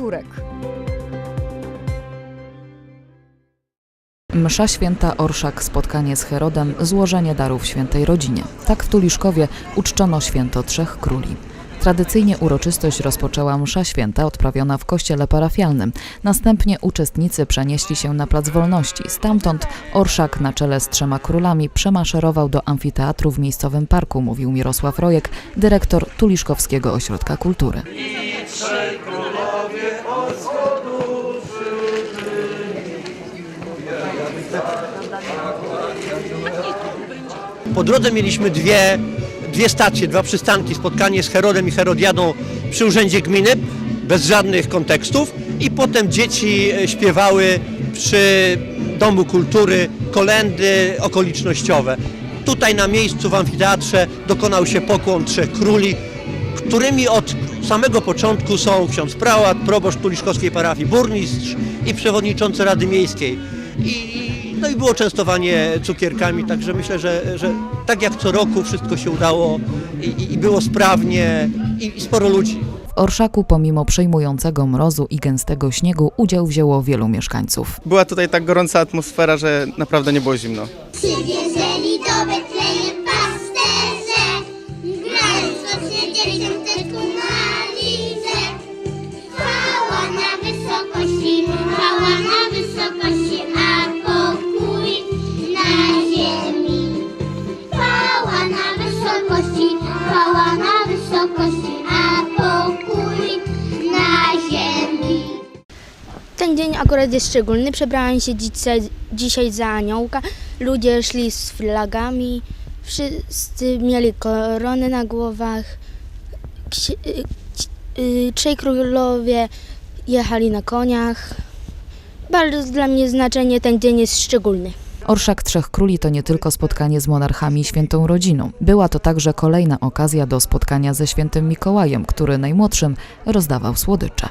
Turek. Msza święta, orszak, spotkanie z Herodem, złożenie darów świętej rodzinie. Tak w Tuliszkowie uczczono święto Trzech Króli. Tradycyjnie uroczystość rozpoczęła msza święta odprawiona w kościele parafialnym. Następnie uczestnicy przenieśli się na Plac Wolności. Stamtąd orszak na czele z trzema królami przemaszerował do amfiteatru w miejscowym parku, mówił Mirosław Rojek, dyrektor Tuliszkowskiego Ośrodka Kultury. Po drodze mieliśmy dwie, dwie stacje, dwa przystanki, spotkanie z Herodem i Herodiadą przy Urzędzie Gminy, bez żadnych kontekstów. I potem dzieci e, śpiewały przy Domu Kultury kolendy okolicznościowe. Tutaj na miejscu w amfiteatrze dokonał się pokłon Trzech Króli, którymi od samego początku są ksiądz prałat, proboszcz Tuliszkowskiej parafii, burmistrz i przewodniczący Rady Miejskiej. I, no i było częstowanie cukierkami, także myślę, że, że tak jak co roku wszystko się udało i, i- i było sprawnie i, i sporo ludzi. W orszaku pomimo przejmującego mrozu i gęstego śniegu udział wzięło wielu mieszkańców. Była tutaj tak gorąca atmosfera, że naprawdę nie było zimno. Przywieżeli do Betlejem wysokości, a pokój na ziemi. Ten dzień akurat jest szczególny. Przebrałem się dzisiaj, za aniołka. Ludzie szli z flagami. Wszyscy mieli korony na głowach. Y, Trzej królowie jechali na koniach. Bardzo dla mnie znaczenie ten dzień jest szczególny. Orszak Trzech Króli to nie tylko spotkanie z monarchami i świętą rodziną. Była to także kolejna okazja do spotkania ze świętym Mikołajem, który najmłodszym rozdawał słodycze.